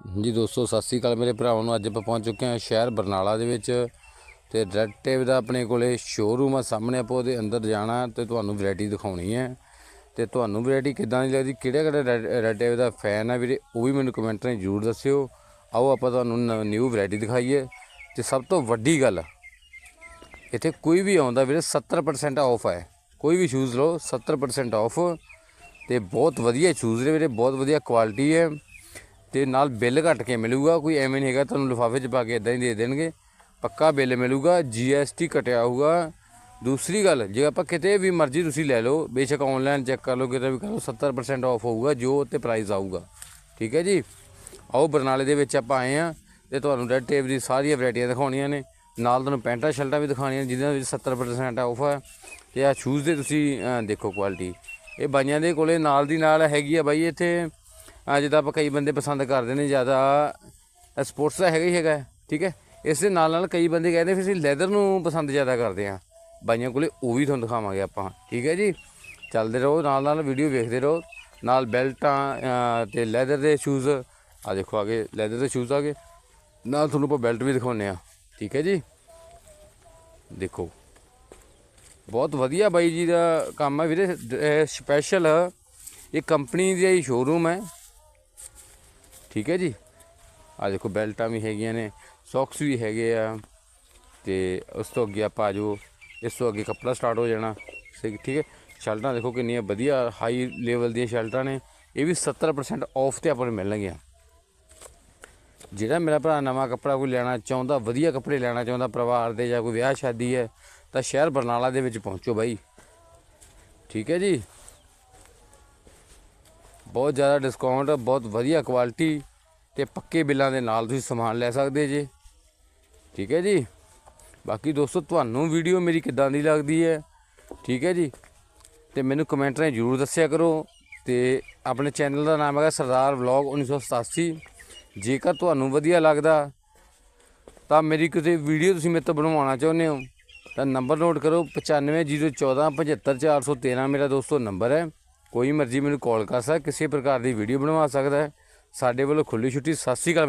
ਜੀ ਦੋਸਤੋ, ਸਤਿ ਸ੍ਰੀ ਅਕਾਲ ਮੇਰੇ ਭਰਾਵਾਂ ਨੂੰ। ਅੱਜ ਆਪਾਂ ਪਹੁੰਚ ਚੁੱਕੇ ਹਾਂ ਸ਼ਹਿਰ ਬਰਨਾਲਾ ਦੇ ਵਿੱਚ ਤੇ ਰੈਡ ਟੇਪ ਦਾ ਆਪਣੇ ਕੋਲੇ ਸ਼ੋਰੂਮ ਆ। ਸਾਹਮਣੇ ਆਪਾਂ ਉਹਦੇ ਅੰਦਰ ਜਾਣਾ ਤੇ ਤੁਹਾਨੂੰ ਵੈਰਾਈਟੀ ਦਿਖਾਉਣੀ ਹੈ। ਤੇ ਤੁਹਾਨੂੰ ਵੈਰਾਈਟੀ ਕਿੱਦਾਂ ਦੀ ਲੱਗਦੀ, ਕਿਹੜੇ ਕਿਹੜੇ ਰੈਡ ਟੇਪ ਦਾ ਫੈਨ ਆ ਵੀਰੇ, ਉਹ ਵੀ ਮੈਨੂੰ ਕਮੈਂਟ ਰਾਹੀਂ ਜ਼ਰੂਰ ਦੱਸਿਓ। ਆਓ ਆਪਾਂ ਤੁਹਾਨੂੰ ਨਿਊ ਵੈਰਾਈਟੀ ਦਿਖਾਈਏ। ਤੇ ਸਭ ਤੋਂ ਵੱਡੀ ਗੱਲ, ਇੱਥੇ ਕੋਈ ਵੀ ਆਉਂਦਾ ਵੀਰੇ 70% ਆਫ ਹੈ ਕੋਈ ਵੀ ਸ਼ੂਜ਼ ਲਓ 70% ਆਫ ਤੇ ਬਹੁਤ ਵਧੀਆ ਸ਼ੂਜ਼ ਨੇ ਵੀਰੇ, ਬਹੁਤ ਵਧੀਆ ਕੁਆਲਿਟੀ ਹੈ। ਤੇ ਨਾਲ ਬਿੱਲ ਘੱਟ ਕੇ ਮਿਲੂਗਾ, ਕੋਈ ਐਵੇਂ ਨਹੀਂ ਹੈਗਾ ਤੁਹਾਨੂੰ ਲਿਫਾਫੇ 'ਚ ਪਾ ਕੇ ਇਦਾਂ ਹੀ ਦੇ ਦੇਣਗੇ। ਪੱਕਾ ਬਿੱਲ ਮਿਲੂਗਾ ਜੀਐਸਟੀ ਕਟਿਆ ਹੋਊਗਾ। ਦੂਸਰੀ ਗੱਲ, ਜੇ ਆਪਾਂ ਕਿਤੇ ਵੀ ਮਰਜ਼ੀ ਤੁਸੀਂ ਲੈ ਲਓ, ਬੇਸ਼ੱਕ ਆਨਲਾਈਨ ਚੈੱਕ ਕਰ ਲਓ, ਕਿਤੇ ਵੀ ਕਰ ਲਓ 70% ਆਫ ਹੋਊਗਾ, ਜੋ ਉੱਤੇ ਪ੍ਰਾਈਸ ਆਊਗਾ। ਠੀਕ ਹੈ ਜੀ? ਆਓ ਬਰਨਾਲੇ ਦੇ ਵਿੱਚ ਆਪਾਂ ਆਏ ਆ ਤੇ ਤੁਹਾਨੂੰ ਰੈੱਡ ਟੇਪ ਦੀ ਸਾਰੀਆਂ ਵੈਰਾਈਟੀਆਂ ਦਿਖਾਉਣੀਆਂ ਨੇ। ਨਾਲ ਤੁਹਾਨੂੰ ਪੈਂਟਾਂ ਸ਼ਰਟਾਂ ਵੀ ਦਿਖਾਉਣੀਆਂ ਜਿਹਨਾਂ ਵਿੱਚ 70% ਆਫ ਹੈ ਤੇ ਆ ਸ਼ੂਜ਼ ਦੇ ਤੁਸੀਂ ਦੇਖੋ ਕੁਆਲਿਟੀ ਇਹ ਬਾਈਆਂ ਦੇ ਕੋਲੇ ਨਾਲ ਦੀ ਨਾਲ ਹੈਗੀ ਆ ਬਾਈ ਇੱਥੇ ਜਿੱਦਾਂ ਆਪਾਂ ਕਈ ਬੰਦੇ ਪਸੰਦ ਕਰਦੇ ਨੇ ਜ਼ਿਆਦਾ। ਸਪੋਰਟਸ ਦਾ ਹੈਗਾ ਹੀ ਹੈਗਾ ਠੀਕ ਹੈ? ਇਸ ਦੇ ਨਾਲ ਨਾਲ ਕਈ ਬੰਦੇ ਕਹਿੰਦੇ ਫਿਰ ਅਸੀਂ ਲੈਦਰ ਨੂੰ ਪਸੰਦ ਜ਼ਿਆਦਾ ਕਰਦੇ ਆ ਬਾਈਆਂ ਕੋਲੇ ਉਹ ਵੀ ਤੁਹਾਨੂੰ ਦਿਖਾਵਾਂਗੇ ਆਪਾਂ ਠੀਕ ਹੈ ਜੀ? ਚੱਲਦੇ ਰਹੋ ਨਾਲ ਨਾਲ ਵੀਡੀਓ ਵੇਖਦੇ ਰਹੋ। ਨਾਲ ਬੈਲਟਾਂ ਅਹ, ਤੇ ਲੈਦਰ ਦੇ ਸ਼ੂਜ਼ ਆ ਦੇਖੋ ਆਗੇ ਲੈਦਰ ਦੇ ਸ਼ੂਜ਼ ਆ ਗਏ ਨਾਲ ਤੁਹਾਨੂੰ ਆਪਾਂ ਬੈਲਟ ਵੀ ਦਿਖਾਉਨੇ ਆ ਠੀਕ ਹੈ ਜੀ? ਦੇਖੋ। ਬਹੁਤ ਵਧੀਆ ਬਾਈ ਜੀ ਦਾ ਕੰਮ ਹੈ ਵੀਰੇ ਸਪੈਸ਼ਲ ਇਹ ਕੰਪਨੀ ਦੀ ਹੀ ਸ਼ੋਰੂਮ ਹੈ। ਠੀਕ ਹੈ ਜੀ? ਆ ਦੇਖੋ, ਬੈਲਟਾਂ ਵੀ ਹੈਗੀਆਂ ਨੇ, ਸੌਕਸ ਵੀ ਹੈਗੇ ਆ, ਤੇ ਉਸ ਤੋਂ ਅੱਗੇ ਆਪਾਂ ਆ ਜਾਓ ਇਸ ਤੋਂ ਅੱਗੇ ਕੱਪੜਾ ਸਟਾਰਟ ਹੋ ਜਾਣਾ, ਸਹੀ, ਠੀਕ ਹੈ? ਸ਼ਰਟਾਂ ਦੇਖੋ ਕਿੰਨੀਆਂ ਵਧੀਆ ਹਾਈ ਲੈਵਲ ਦੀਆਂ ਸ਼ਰਟਾਂ ਨੇ, ਇਹ ਵੀ 70% ਆਫ ਤੇ ਆਪਾਂ ਨੂੰ ਮਿਲਣਗੀਆਂ। ਜਿਹੜਾ ਮੇਰਾ ਭਰਾ ਨਵਾਂ ਕੱਪੜਾ ਕੋਈ ਲੈਣਾ ਚਾਹੁੰਦਾ, ਵਧੀਆ ਕੱਪੜੇ ਲੈਣਾ ਚਾਹੁੰਦਾ, ਪਰਿਵਾਰ ਦੇ ਜਾਂ ਕੋਈ ਵਿਆਹ ਸ਼ਾਦੀ ਹੈ, ਤਾਂ ਸ਼ਹਿਰ ਬਰਨਾਲਾ ਦੇ ਵਿੱਚ ਪਹੁੰਚੋ ਬਾਈ। ਠੀਕ ਹੈ ਜੀ? ਬਹੁਤ ਜ਼ਿਆਦਾ ਡਿਸਕਾਊਂਟ ਬਹੁਤ ਵਧੀਆ ਕੁਆਲਿਟੀ ਤੇ ਪੱਕੇ ਬਿੱਲਾਂ ਦੇ ਨਾਲ ਤੁਸੀਂ ਸਮਾਨ ਲੈ ਸਕਦੇ ਜੇ। ਠੀਕ ਹੈ ਜੀ? ਬਾਕੀ ਦੋਸਤੋ, ਤੁਹਾਨੂੰ ਵੀਡੀਓ ਮੇਰੀ ਕਿੱਦਾਂ ਦੀ ਲੱਗਦੀ ਹੈ? ਠੀਕ ਹੈ ਜੀ? ਤੇ ਮੈਨੂੰ ਕਮੈਂਟ ਰਾਹੀਂ ਜਰੂਰ ਦੱਸਿਆ ਕਰੋ ਤੇ ਆਪਣੇ ਚੈਨਲ ਦਾ ਨਾਮ ਹੈਗਾ ਸਰਦਾਰ ਵਲੌਗ 1987 ਜੇਕਰ ਤੁਹਾਨੂੰ ਵਧੀਆ ਲੱਗਦਾ ਤਾਂ ਮੇਰੀ ਕਿਸੇ ਵੀਡੀਓ ਤੁਸੀਂ ਮੇਰੇ ਤੋਂ ਬਣਵਾਉਣਾ ਚਾਹੁੰਦੇ ਹੋ ਤਾਂ ਨੰਬਰ ਨੋਟ ਕਰੋ 950147 75413 ਮੇਰਾ ਦੋਸਤੋ ਨੰਬਰ ਹੈ। ਕੋਈ ਮਰਜ਼ੀ ਮੈਨੂੰ ਕਾਲ ਕਰ ਸਕਦਾ, ਕਿਸੇ ਪ੍ਰਕਾਰ ਦੀ ਵੀਡੀਓ ਬਣਵਾ ਸਕਦਾ ਸਾਡੇ ਵੱਲੋਂ ਖੁੱਲੀ ਛੁੱਟੀ, ਸਤਿ ਸ਼੍ਰੀ ਅਕਾਲ।